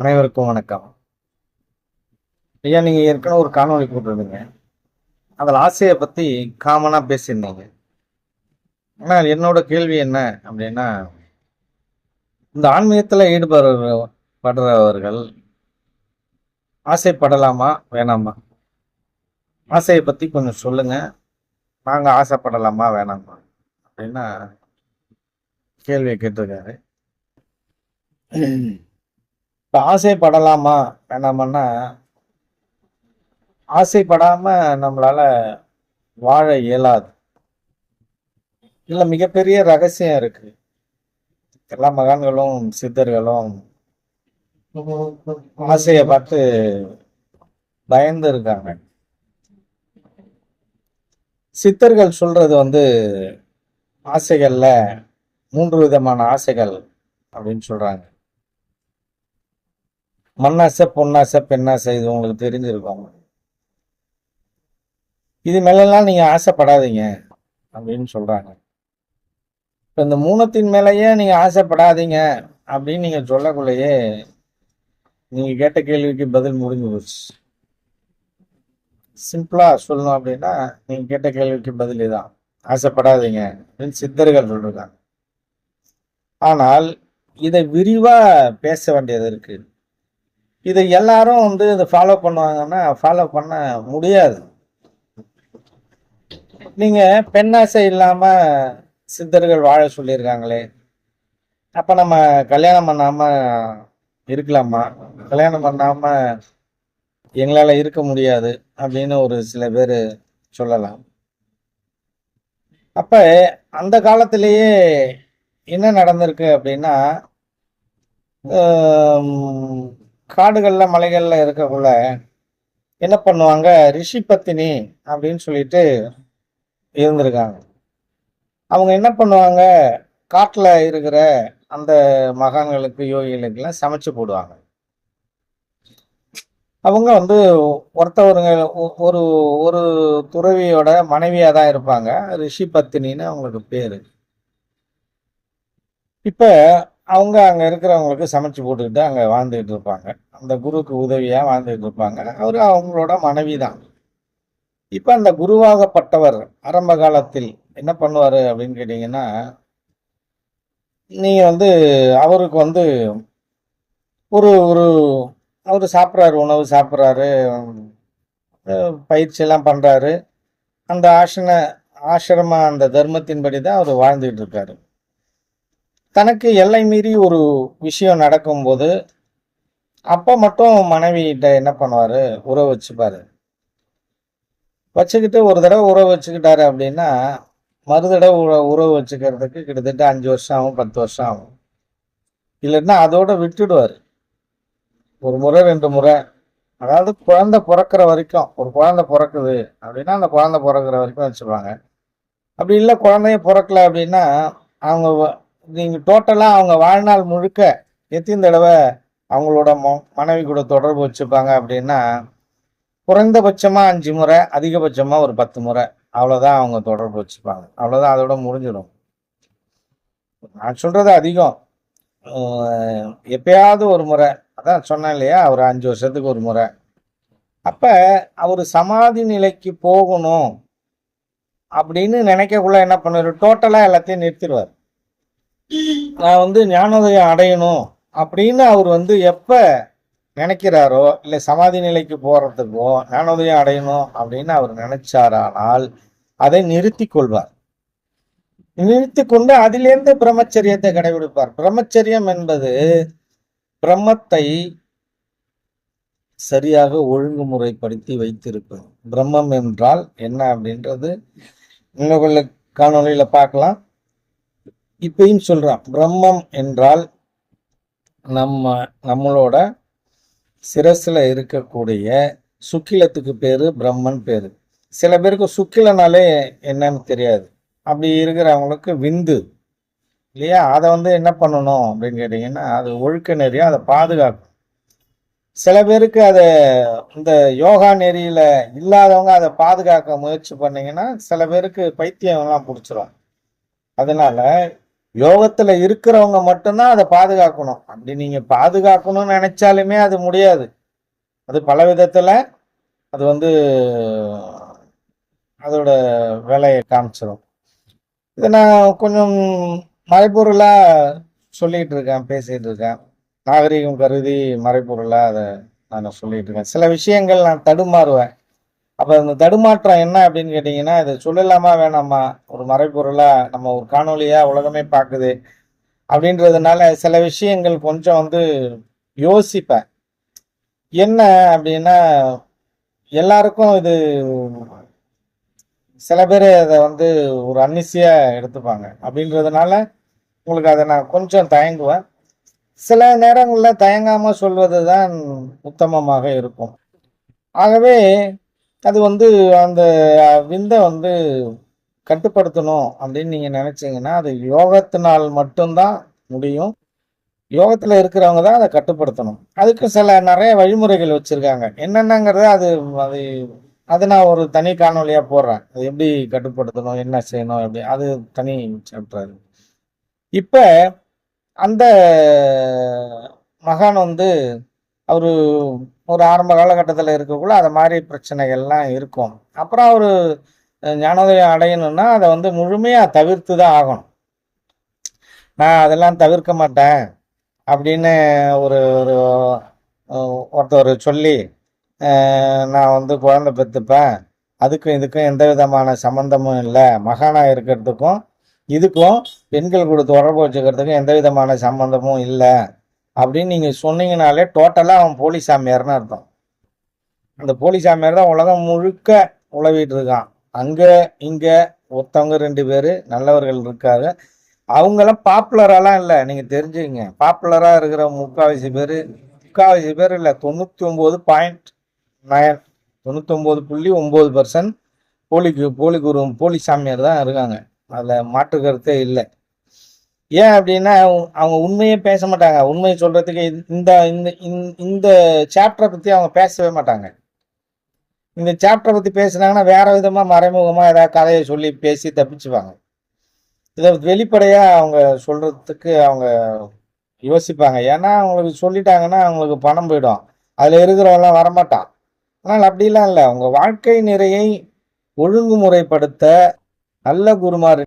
அனைவருக்கும் வணக்கம். ஐயா நீங்கள் ஏற்கனவே ஒரு காணொளி போட்டிருந்தீங்க. அதில் ஆசையை பற்றி காமனாக பேசியிருந்தீங்க. ஆனால் என்னோட கேள்வி என்ன அப்படின்னா இந்த ஆன்மீகத்தில் ஈடுபடுற படுறவர்கள் ஆசைப்படலாமா வேணாமா? ஆசையை பற்றி கொஞ்சம் சொல்லுங்கள் நாங்கள் ஆசைப்படலாமா வேணாமா? அப்படின்னா கேள்வியை கேட்டிருக்காரு. இப்போ ஆசைப்படலாமா வேணாமன்னா ஆசைப்படாம நம்மளால வாழ இயலாது. இதில் மிகப்பெரிய ரகசியம் இருக்கு. எல்லா மகான்களும் சித்தர்களும் ஆசையை பார்த்து பயந்து இருக்காங்க. சித்தர்கள் சொல்றது வந்து ஆசைகள்ல மூன்று விதமான ஆசைகள் அப்படின்னு சொல்றாங்க. மண்ணாசை பொன்னாசை பெண்ணாசை இது உங்களுக்கு தெரிஞ்சிருக்கும். இது மேலெல்லாம் நீங்கள் ஆசைப்படாதீங்க அப்படின்னு சொல்கிறாங்க இப்போ இந்த மூணத்தின் மேலேயே நீங்கள் ஆசைப்படாதீங்க அப்படின்னு நீங்கள் சொல்லக்குள்ளேயே நீங்கள் கேட்ட கேள்விக்கு பதில் முடிஞ்சு போச்சு. சிம்பிளாக சொல்லணும் அப்படின்னா நீங்கள் கேட்ட கேள்விக்கு பதில் இதான் ஆசைப்படாதீங்க அப்படின்னு சித்தர்கள் சொல்லியிருக்காங்க ஆனால் இதை விரிவாக பேச வேண்டியது இருக்குது இதை எல்லாரும் வந்து இதை ஃபாலோ பண்ணுவாங்கன்னா ஃபாலோ பண்ண முடியாது. நீங்க பெண்ணாசை இல்லாம சித்தர்கள் வாழ சொல்லியிருக்காங்களே அப்ப நம்ம கல்யாணம் பண்ணாம இருக்கலாமா? கல்யாணம் பண்ணாம எங்களால இருக்க முடியாது அப்படின்னு ஒரு சில பேர் சொல்லலாம். அப்ப அந்த காலத்திலேயே என்ன நடந்திருக்கு அப்படின்னா காடுகளில் மலைகளில் இருக்கக்குள்ள என்ன பண்ணுவாங்க? ரிஷி பத்தினி அப்படின்னு சொல்லிட்டு இருந்திருக்காங்க. அவங்க என்ன பண்ணுவாங்க? காட்டில் இருக்கிற அந்த மகான்களுக்கு யோகிகளுக்கெல்லாம் சமைச்சு போடுவாங்க. அவங்க வந்து ஒருத்தவருங்க ஒ- ஒரு ஒரு துறவியோட மனைவியாக தான் இருப்பாங்க. ரிஷி பத்தினின்னு அவங்களுக்கு பேர். இப்போ அவங்க அங்க இருக்கிறவங்களுக்கு சமைச்சு போட்டுக்கிட்டு அங்க வாழ்ந்துகிட்டு இருப்பாங்க. அந்த குருவுக்கு உதவியா வாழ்ந்துகிட்டு இருப்பாங்க. அவரு அவங்களோட மனைவி தான். இப்ப அந்த குருவாகப்பட்டவர் ஆரம்ப காலத்தில் என்ன பண்ணுவாரு அப்படின்னு கேட்டீங்கன்னா நீங்க வந்து அவருக்கு வந்து ஒரு ஒரு அவர் சாப்பிட்றாரு உணவு சாப்பிட்றாரு பயிற்சி எல்லாம் பண்றாரு. அந்த ஆசன ஆசிரம அந்த தர்மத்தின்படி தான் அவர் வாழ்ந்துகிட்டு இருக்காரு. தனக்கு எல்லை மீறி ஒரு விஷயம் நடக்கும்போது அப்போ மட்டும் மனைவிகிட்ட என்ன பண்ணுவார்? உறவு வச்சுப்பாரு. வச்சுக்கிட்டு ஒரு தடவை உறவு வச்சுக்கிட்டாரு அப்படின்னா மறு தடவை உற- உறவு வச்சுக்கிறதுக்கு கிட்டத்தட்ட அஞ்சு வருஷம் ஆகும் பத்து வருஷம் ஆகும். இல்லைன்னா அதோட விட்டுடுவார். ஒரு முறை ரெண்டு முறை. அதாவது குழந்தை பிறக்கிற வரைக்கும் ஒரு குழந்தை பிறக்குது அப்படின்னா அந்த குழந்தை பிறக்கிற வரைக்கும் வச்சுப்பாங்க. அப்படி இல்லை குழந்தைய பிறக்கல அப்படின்னா அவங்க நீங்கள் டோட்டலாக அவங்க வாழ்நாள் முழுக்க எத்தனை தடவை அவங்களோட மொ- மனைவி கூட தொடர்பு வச்சுப்பாங்க அப்படின்னா குறைந்தபட்சமாக அஞ்சு முறை அதிகபட்சமாக ஒரு பத்து முறை அவ்வளோதான் அவங்க தொடர்பு வச்சுப்பாங்க. அவ்வளோதான் அதோட முடிஞ்சிடும். நான் சொல்கிறது அதிகம். எப்பயாவது ஒரு முறை அதான் சொன்னேன் இல்லையா ஒரு அஞ்சு வருஷத்துக்கு ஒரு முறை. அப்போ அவர் சமாதி நிலைக்கு போகணும் அப்படின்னு நினைக்கக்குள்ள என்ன பண்ணுவார் டோட்டலாக எல்லாத்தையும் நிறுத்திடுவார். நான் வந்து ஞானோதயம் அடையணும் அப்படின்னு அவர் வந்து எப்ப நினைக்கிறாரோ இல்லை சமாதி நிலைக்கு போறதுக்கோ ஞானோதயம் அடையணும் அப்படின்னு அவர் நினைச்சாரானால் அதை நிறுத்தி கொள்வார். நிறுத்தி கொண்டு அதிலிருந்து பிரம்மச்சரியத்தை கடைபிடிப்பார். பிரம்மச்சரியம் என்பது பிரம்மத்தை சரியாக ஒழுங்குமுறைப்படுத்தி வைத்திருப்பது பிரம்மம் என்றால் என்ன அப்படின்றது இன்னும் உள்ள பார்க்கலாம். இப்பயும் சொல்றான் பிரம்மம் என்றால் நம்ம நம்மளோட சிரசுல இருக்கக்கூடிய சுக்கிலத்துக்கு பேரு பிரம்மன் பேரு. சில பேருக்கு சுக்கிலனாலே என்னன்னு தெரியாது. அப்படி இருக்கிறவங்களுக்கு விந்து. இல்லையா? அதை வந்து என்ன பண்ணணும் அப்படின்னு கேட்டிங்கன்னா அது ஒழுக்க நெறியாக அதை பாதுகாக்கும். சில பேருக்கு அதை இந்த யோகா நெறியில இல்லாதவங்க அதை பாதுகாக்க முயற்சி பண்ணீங்கன்னா சில பேருக்கு பைத்தியம்லாம் பிடிச்சிரும். அதனால யோகத்துல இருக்கிறவங்க மட்டும்தான் அதை பாதுகாக்கணும். அப்படி நீங்க பாதுகாக்கணும்னு நினைச்சாலுமே அது முடியாது. அது பல விதத்துல அது வந்து அதோட வேலையை காமிச்சிடும் இதை நான் கொஞ்சம் மறைப்பொருளாக சொல்லிகிட்டு இருக்கேன் பேசிகிட்டு இருக்கேன். நாகரிகம் கருதி மறைப்பொருளாக அதை நான் சொல்லிகிட்டு இருக்கேன். சில விஷயங்கள் நான் தடுமாறுவேன். அப்போ அந்த தடுமாற்றம் என்ன அப்படின்னு கேட்டிங்கன்னா இதை சொல்லலாமா வேணாமா? ஒரு மறைப்பொருளாக நம்ம ஒரு காணொலியாக உலகமே பார்க்குது அப்படின்றதுனால சில விஷயங்கள் கொஞ்சம் வந்து யோசிப்பேன். என்ன அப்படின்னா எல்லாருக்கும் இது சில பேர் அதை வந்து ஒரு அன்னிசியாக எடுத்துப்பாங்க அப்படின்றதுனால உங்களுக்கு அதை நான் கொஞ்சம் தயங்குவேன். சில நேரங்களில் தயங்காமல் சொல்வது தான் உத்தமமாக இருக்கும். ஆகவே அது வந்து அந்த விந்தை வந்து கட்டுப்படுத்தணும் அப்படின்னு நீங்கள் நினச்சிங்கன்னா அது யோகத்தினால் மட்டும்தான் முடியும். யோகத்தில் இருக்கிறவங்க தான் அதை கட்டுப்படுத்தணும். அதுக்கு சில நிறைய வழிமுறைகள் வச்சுருக்காங்க. என்னென்னங்கிறத அது அது அது நான் ஒரு தனி காணொலியாக போடுறேன். அது எப்படி கட்டுப்படுத்தணும் என்ன செய்யணும் எப்படி அது தனி சாப்டர் இப்போ அந்த மகான் வந்து அவர் ஒரு ஆரம்ப காலகட்டத்தில் இருக்கக்குள்ள அது மாதிரி பிரச்சனைகள்லாம் இருக்கும். அப்புறம் அவர் ஞானோதயம் அடையணும்னா அதை வந்து முழுமையாக தவிர்த்து தான் ஆகணும். நான் அதெல்லாம் தவிர்க்க மாட்டேன் அப்படின்னு ஒரு ஒரு ஒருத்தர் சொல்லி நான் வந்து குழந்தை பெற்றுப்பேன். அதுக்கும் இதுக்கும் எந்த விதமான சம்மந்தமும் இல்லை. மகானாக இருக்கிறதுக்கும் இதுக்கும் பெண்கள் கூட தொடர்பு வச்சுக்கிறதுக்கும் எந்த விதமான சம்மந்தமும் இல்லை. அப்படின்னு நீங்கள் சொன்னீங்கனாலே டோட்டலாக அவன் போலி சாமியார்னு அர்த்தம். அந்த போலி சாமியார் தான் உலகம் முழுக்க உழவிட்டு இருக்கான். அங்கே இங்கே ஒருத்தவங்க ரெண்டு பேர் நல்லவர்கள் இருக்காங்க. அவங்களாம் பாப்புலரெல்லாம் இல்லை. நீங்கள் தெரிஞ்சுக்கங்க. பாப்புலராக இருக்கிற முக்காவாசி பேர் முக்காவாசி பேர் இல்லை. தொண்ணூற்றி ஒம்பது பாயிண்ட் நயன் தொண்ணூத்தொம்பது புள்ளி ஒம்பது பர்சன்ட் போலிக்கு போலி குரு போலி சாமியார் தான் இருக்காங்க. அதில் மாற்று கருத்தே இல்லை. ஏன் அப்படின்னா அவங்க- உண்மையே பேச மாட்டாங்க. உண்மையை சொல்றதுக்கு இந்த- இந்த இந்த- சாப்டரை பற்றி அவங்க பேசவே மாட்டாங்க. இந்த சாப்டரை பற்றி பேசுனாங்கன்னா வேற விதமாக மறைமுகமாக ஏதாவது கதையை சொல்லி பேசி தப்பிச்சுப்பாங்க. இதை வெளிப்படையாக அவங்க சொல்றதுக்கு அவங்க யோசிப்பாங்க. ஏன்னா அவங்களுக்கு சொல்லிட்டாங்கன்னா அவங்களுக்கு பணம் போயிடும். அதில் இருக்கிறவங்களாம் வரமாட்டான். ஆனால் அப்படிலாம் இல்லை. அவங்க வாழ்க்கை நிறையை ஒழுங்குமுறைப்படுத்த நல்ல குருமார்